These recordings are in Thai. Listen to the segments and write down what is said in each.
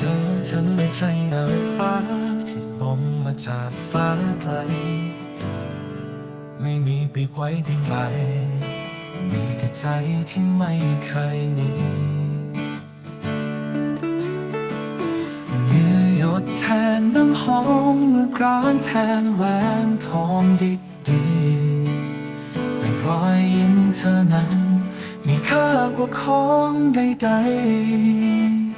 จอเธอไม่ใช่นางฟ้าที่ลงมาจากฟ้าไกล ไม่มีปีกไว้ที่ไหนมีแต่ใจที่ไม่เคยหนีเลือหยดแทนน้ำหอมเมื่อกรานแทนแหวนทองดีดีๆแต่รอยยิ้มเธอนั้น มีค่ากว่าของใดๆ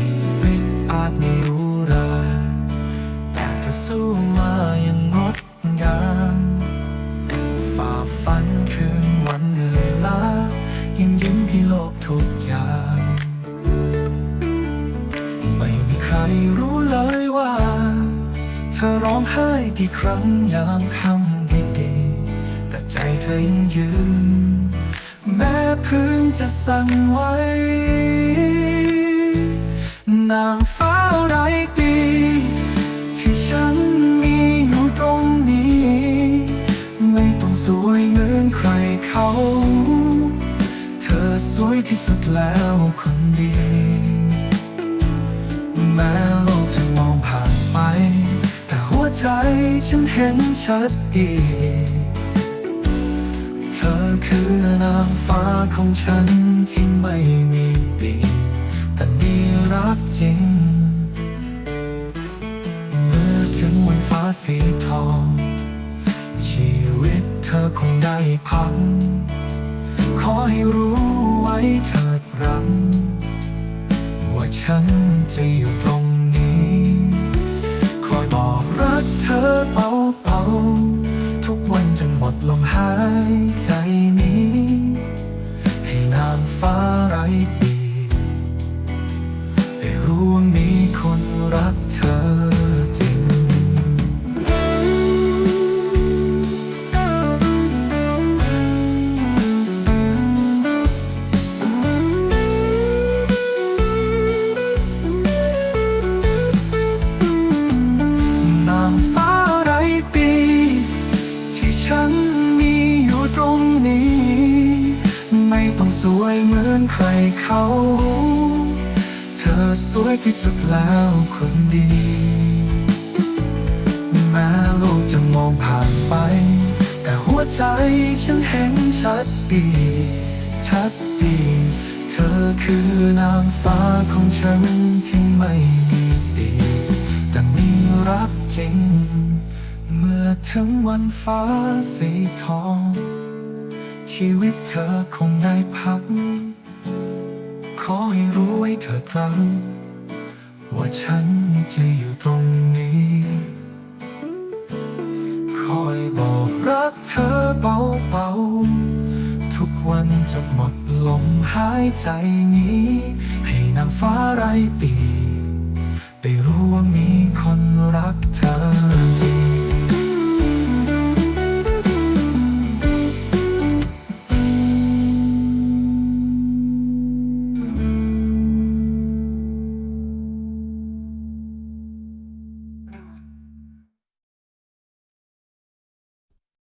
ชีวิตอาจไม่รู้ราแต่เธอสู้มาอย่างงดงามฝ่าฟันคืนวันเหนื่อยล้ายิ้มยิ้มให้โลกทุกอย่าง ไม่มีใครรู้เลยว่า เธอร้องไห้กี่ครั้งยามคำดีๆแต่ใจเธอยังยืน แม้พื้นจะสั่นไหว นางฟ้าไร้ปี ที่ฉันมีอยู่ตรงนี้ ไม่ต้องสวยเหมือนใครเขา เธอสวยที่สุดแล้วคนดีแม้โลกจะมองผ่านไป แต่หัวใจฉันเห็นชัดเจนเธอคือนางฟ้าของฉันที่ไม่ พัง ขอให้รู้ไว้เถิดรัง ว่าฉันจะอยู่ตรง ต้องสวยเหมือนใครเขา เธอสวยที่สุดแล้วคนดี แม้โลกจะมองผ่านไป แต่หัวใจฉันเห็นชัดดี ชัดดี เธอคือนางฟ้าของฉันที่ไม่มีปีแต่มีรักจริง เมื่อถึงวันฟ้าสีทอง ชีวิตเธอคงได้พัก ขอให้รู้ไว้เถิดครั้ง ว่าฉันจะอยู่ตรงนี้ คอยบอกรักเธอเบาๆ ทุกวันจะหมดลมหายใจนี้ ให้นางฟ้าไร้ปี